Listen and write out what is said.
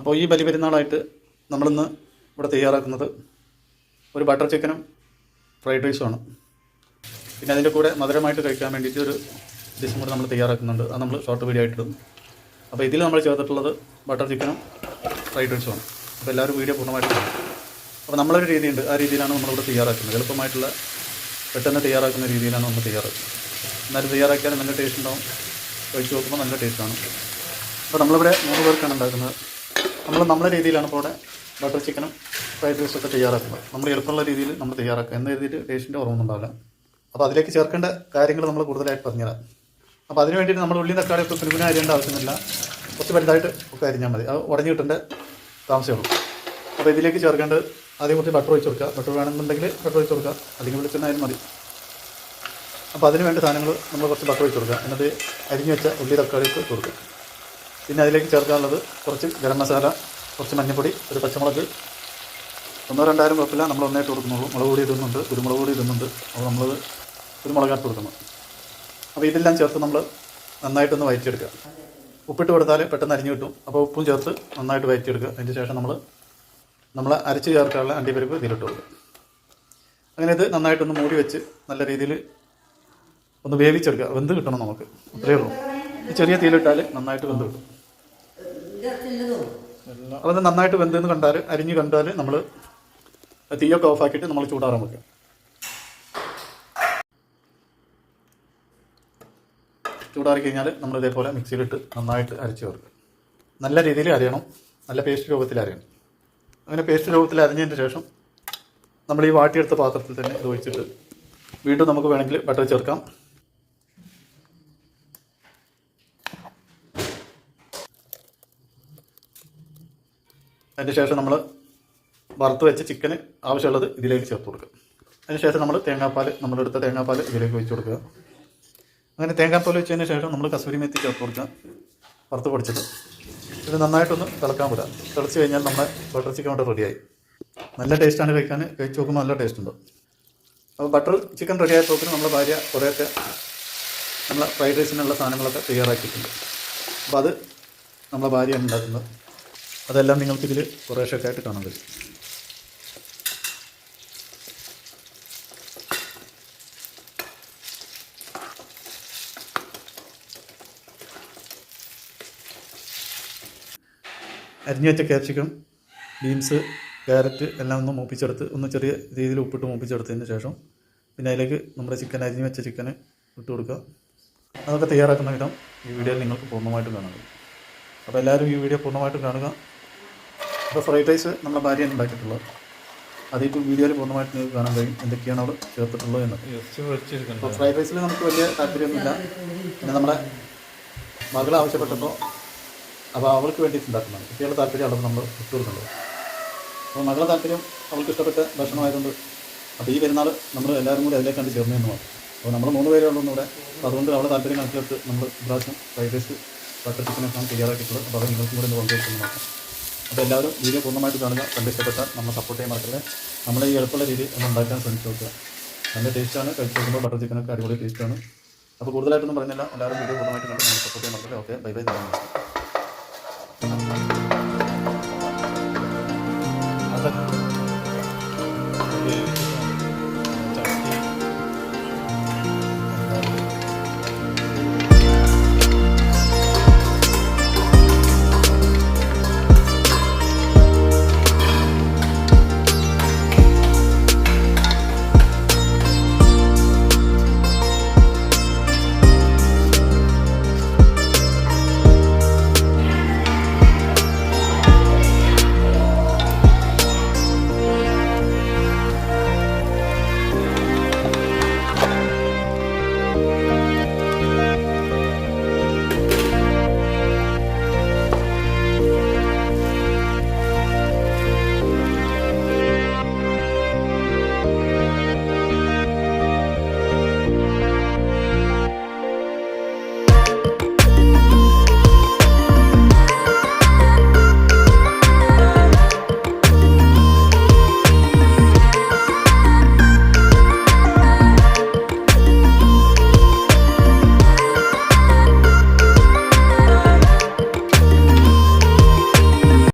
അപ്പോൾ ഈ ബലി പെരുന്നാളായിട്ട് നമ്മളിന്ന് ഇവിടെ തയ്യാറാക്കുന്നത് ഒരു ബട്ടർ ചിക്കനും ഫ്രൈഡ് റൈസുമാണ് പിന്നെ അതിന്റെ കൂടെ മധുരമായിട്ട് കഴിക്കാൻ വേണ്ടിയിട്ട് ഒരു ഡിഷും കൂടെ നമ്മൾ തയ്യാറാക്കുന്നുണ്ട്. അത് നമ്മൾ ഷോർട്ട് വീഡിയോ ആയിട്ടിടും അപ്പോൾ ഇതിൽ നമ്മൾ ചേർത്തിട്ടുള്ളത് ബട്ടർ ചിക്കനും ഫ്രൈഡ് റൈസുമാണ് അപ്പോൾ എല്ലാവരും വീഡിയോ പൂർണമായിട്ട് അപ്പോൾ നമ്മളൊരു രീതിയുണ്ട്. ആ രീതിയിലാണ് നമ്മളിവിടെ തയ്യാറാക്കുന്നത്. എളുപ്പമായിട്ടുള്ള പെട്ടെന്ന് തയ്യാറാക്കുന്ന രീതിയിലാണ് നമ്മൾ തയ്യാറാക്കുന്നത്. എന്നാലും തയ്യാറാക്കിയാൽ നല്ല ടേസ്റ്റ് ഉണ്ടാവും. കഴിച്ച് നോക്കുമ്പോൾ നല്ല ടേസ്റ്റാണ് അപ്പോൾ നമ്മളിവിടെ മൂന്ന് പേർക്കാണ് ഉണ്ടാക്കുന്നത്. നമ്മൾ നമ്മുടെ രീതിയിലാണ് ഇപ്പോൾ ഇവിടെ ബട്ടർ ചിക്കനും ഫ്രൈഡ് റൈസും ഒക്കെ തയ്യാറാക്കുന്നത്. നമ്മൾ എളുപ്പമുള്ള രീതിയിൽ നമ്മൾ തയ്യാറാക്കുക എന്ന് എഴുതിയിട്ട് ടേസ്റ്റിന്റെ ഓർമ്മ ഉണ്ടാവില്ല. അപ്പോൾ അതിലേക്ക് ചേർക്കേണ്ട കാര്യങ്ങൾ നമ്മൾ കൂടുതലായിട്ട് പറഞ്ഞുതരാം. അപ്പോൾ അതിന് വേണ്ടിയിട്ട് നമ്മൾ ഉള്ളി തക്കാളി ഒക്കെ കുരുവിനെ അരിയേണ്ട ആവശ്യമില്ല. കുറച്ച് വലുതായിട്ട് ഒക്കെ അരിഞ്ഞാൽ മതി. അത് ഉടഞ്ഞു കിട്ടേണ്ട താമസമേ ഉള്ളൂ. അപ്പോൾ ഇതിലേക്ക് ചേർക്കേണ്ടത് ആദ്യം കുറച്ച് ബട്ടർ ഒഴിച്ച് കൊടുക്കുക. ബട്ടർ വേണമെന്നുണ്ടെങ്കിൽ ബട്ടർ ഒഴിച്ച് കൊടുക്കുക. അല്ലെങ്കിൽ വെളിച്ചെണ്ണായാലും മതി. അപ്പോൾ അതിന് വേണ്ട സാധനങ്ങൾ നമ്മൾ കുറച്ച് ബട്ടർ ഒഴിച്ച് കൊടുക്കുക. എന്നിട്ട് അരിഞ്ഞു വെച്ച ഉള്ളി തക്കാളി ഒക്കെ കൊടുക്കുക. പിന്നെ അതിലേക്ക് ചേർക്കാനുള്ളത് കുറച്ച് ഗരം മസാല കുറച്ച് മഞ്ഞൾപ്പൊടി ഒരു പച്ചമുളക്. ഒന്നോ രണ്ടായിരം കുഴപ്പമില്ല. നമ്മൾ ഒന്നായിട്ട് കൊടുക്കുന്നുള്ളൂ. മുളക് പൊടി ഇടുന്നുണ്ട് കുരുമുളക് പൊടി ഇടുന്നുണ്ട്. അപ്പോൾ നമ്മൾ കുരുമുളകാട്ട് കൊടുക്കണം. അപ്പോൾ ഇതെല്ലാം ചേർത്ത് നമ്മൾ നന്നായിട്ടൊന്ന് വയറ്റിയെടുക്കുക. ഉപ്പിട്ട് കൊടുത്താൽ പെട്ടെന്ന് അരിഞ്ഞു കിട്ടും. അപ്പോൾ ഉപ്പും ചേർത്ത് നന്നായിട്ട് വയറ്റിയെടുക്കുക. അതിന് ശേഷം നമ്മൾ നമ്മൾ അരച്ച് ചേർക്കാനുള്ള അണ്ടിപ്പരിപ്പ് ഇതിലിട്ട് കൊടുക്കുക. അങ്ങനെ ഇത് നന്നായിട്ടൊന്ന് മൂടി വെച്ച് നല്ല രീതിയിൽ ഒന്ന് വേവിച്ചെടുക്കുക. വെന്ത് കിട്ടണം നമുക്ക്. അത്രയേ ഉള്ളൂ. ചെറിയ തീയിലിട്ടാൽ നന്നായിട്ട് വെന്ത് കിട്ടും. അപ്പോൾ ഇത് നന്നായിട്ട് വെന്തെന്ന് കണ്ടാൽ അരിഞ്ഞ് കണ്ടാൽ നമ്മൾ തീയൊക്കെ ഓഫാക്കിയിട്ട് നമ്മൾ ചൂടാറാൻ വെക്കുക ചൂടാറി കഴിഞ്ഞാൽ നമ്മൾ ഇതേപോലെ മിക്സിയിലിട്ട് നന്നായിട്ട് അരച്ച് ചേർക്കുക നല്ല രീതിയിൽ അരയണം. നല്ല പേസ്റ്റ് രൂപത്തിൽ അരയണം. അങ്ങനെ പേസ്റ്റ് രൂപത്തിൽ അരിഞ്ഞതിന് ശേഷം നമ്മൾ ഈ വാട്ടിയെടുത്ത പാത്രത്തിൽ തന്നെ ഇത് ഒഴിച്ചിട്ട് വീണ്ടും നമുക്ക് വേണമെങ്കിൽ ബട്ടർ ചേർക്കാം. അതിന് ശേഷം നമ്മൾ വറുത്ത് വെച്ച് ചിക്കന് ആവശ്യമുള്ളത് ഇതിലേക്ക് ചേർത്ത് കൊടുക്കുക. അതിന് ശേഷം നമ്മൾ തേങ്ങാപ്പാൽ നമ്മളെടുത്ത തേങ്ങാപ്പാൽ ഇതിലേക്ക് ഒഴിച്ച് കൊടുക്കുക. അങ്ങനെ തേങ്ങാപ്പാൽ വെച്ചതിന് ശേഷം നമ്മൾ കസൂരി മെത്തി ചേർത്ത് കൊടുക്കുക. വറുത്ത് പൊടിച്ചിട്ട്. ഇത് നന്നായിട്ടൊന്ന് തിളക്കാൻ വിടുക. തിളച്ച് കഴിഞ്ഞാൽ നമ്മുടെ ബട്ടർ ചിക്കൻ ഇവിടെ റെഡിയായി നല്ല ടേസ്റ്റാണ് കഴിക്കാൻ. കഴിച്ച് നോക്കുമ്പോൾ നല്ല ടേസ്റ്റ് ഉണ്ട്. അപ്പോൾ ബട്ടർ ചിക്കൻ റെഡിയായ തോക്കിന് നമ്മുടെ ഭാര്യ കുറേയൊക്കെ നമ്മളെ ഫ്രൈഡ് റൈസിനുള്ള സാധനങ്ങളൊക്കെ തയ്യാറാക്കിയിട്ടുണ്ട്. അപ്പോൾ അത് നമ്മളെ ഭാര്യയാണ് ഉണ്ടാക്കുന്നത്. അതെല്ലാം നിങ്ങൾക്കിതിൽ കുറേശ്ശൊക്കെ ആയിട്ട് കാണാൻ പറ്റും. അരിഞ്ഞു വെച്ച ക്യാപ്സിക്കം ബീൻസ് ക്യാരറ്റ് എല്ലാം ഒന്ന് മൂപ്പിച്ചെടുത്ത് ഒന്ന് ചെറിയ രീതിയിൽ ഉപ്പിട്ട് മൂപ്പിച്ചെടുത്തതിന് ശേഷം പിന്നെ അതിലേക്ക് നമ്മുടെ ചിക്കൻ അരിഞ്ഞു വെച്ച ചിക്കന് ഇട്ട് കൊടുക്കുക. അതൊക്കെ തയ്യാറാക്കുന്ന വിധം ഈ വീഡിയോയിൽ നിങ്ങൾക്ക് പൂർണമായിട്ടും കാണാൻ കഴിയും അപ്പോൾ എല്ലാവരും ഈ വീഡിയോ പൂർണമായിട്ടും കാണുക. അപ്പോൾ ഫ്രൈഡ് റൈസ് നമ്മുടെ ഭാര്യയാണ് ഉണ്ടാക്കിയിട്ടുള്ളത്. അതിപ്പോൾ വീഡിയോയിൽ പൂർണമായിട്ട് നിങ്ങൾക്ക് കാണാൻ കഴിയും എന്തൊക്കെയാണ് അവിടെ ചേർത്തിട്ടുള്ളത് എന്ന്. അപ്പോൾ ഫ്രൈഡ് റൈസിൽ നമുക്ക് വലിയ താല്പര്യമൊന്നുമില്ല. പിന്നെ നമ്മുടെ മകൾ ആവശ്യപ്പെട്ടപ്പോൾ അപ്പോൾ അവൾക്ക് വേണ്ടി ഉണ്ടാക്കുന്നതാണ്. കുട്ടികളുടെ താല്പര്യം അവിടെ നമ്മൾ വിട്ടുകൊടുക്കുന്നത് അപ്പോൾ മകളുടെ താല്പര്യം അവൾക്ക് ഇഷ്ടപ്പെട്ട ഭക്ഷണമായതുകൊണ്ട് അപ്പോൾ ഈ പെരുന്നാൾ നമ്മൾ എല്ലാവരും കൂടി അതിലേക്കാണ് ചേർന്ന് എന്ന് മാത്രം. അപ്പോൾ നമ്മൾ മൂന്ന് പേരേ ഉള്ളൂ ഇവിടെ അപ്പോൾ അതുകൊണ്ട് അവളുടെ താല്പര്യം കണക്കിലെടുത്ത് നമ്മൾ ഇപ്രാവശ്യം ഫ്രൈഡ് റൈസ് ബട്ടർ ചിക്കനൊക്കെയാണ് തയ്യാറാക്കിയിട്ടുള്ളത്. അപ്പോൾ അത് നിങ്ങൾക്കും കൂടെ ഒന്ന് നോക്കാം. അപ്പോൾ എല്ലാവരും വീഡിയോ പൂർണമായിട്ട് കാണുക കണ്ട് ഇഷ്ടപ്പെട്ടാൽ നമ്മൾ സപ്പോർട്ട് ചെയ്യാൻ മറക്കല്ലേ നമ്മൾ ഈ എളുപ്പമുള്ള രീതി ഒന്ന് ഉണ്ടാക്കാൻ ശ്രമിച്ചു നോക്കുക. നല്ല ടേസ്റ്റാണ് കഴിച്ച് നോക്കുമ്പോൾ ബട്ടർ ചിക്കനൊക്കെ അടിപൊളി ടേസ്റ്റാണ് അപ്പോൾ കൂടുതലായിട്ടൊന്നും പറഞ്ഞില്ല. എല്ലാവരും വീഡിയോ പൂർണമായിട്ട് കണ്ട് നമ്മൾ സപ്പോർട്ട് ചെയ്യാൻ മറക്കല്ലേ ഓക്കെ ബൈ ബൈ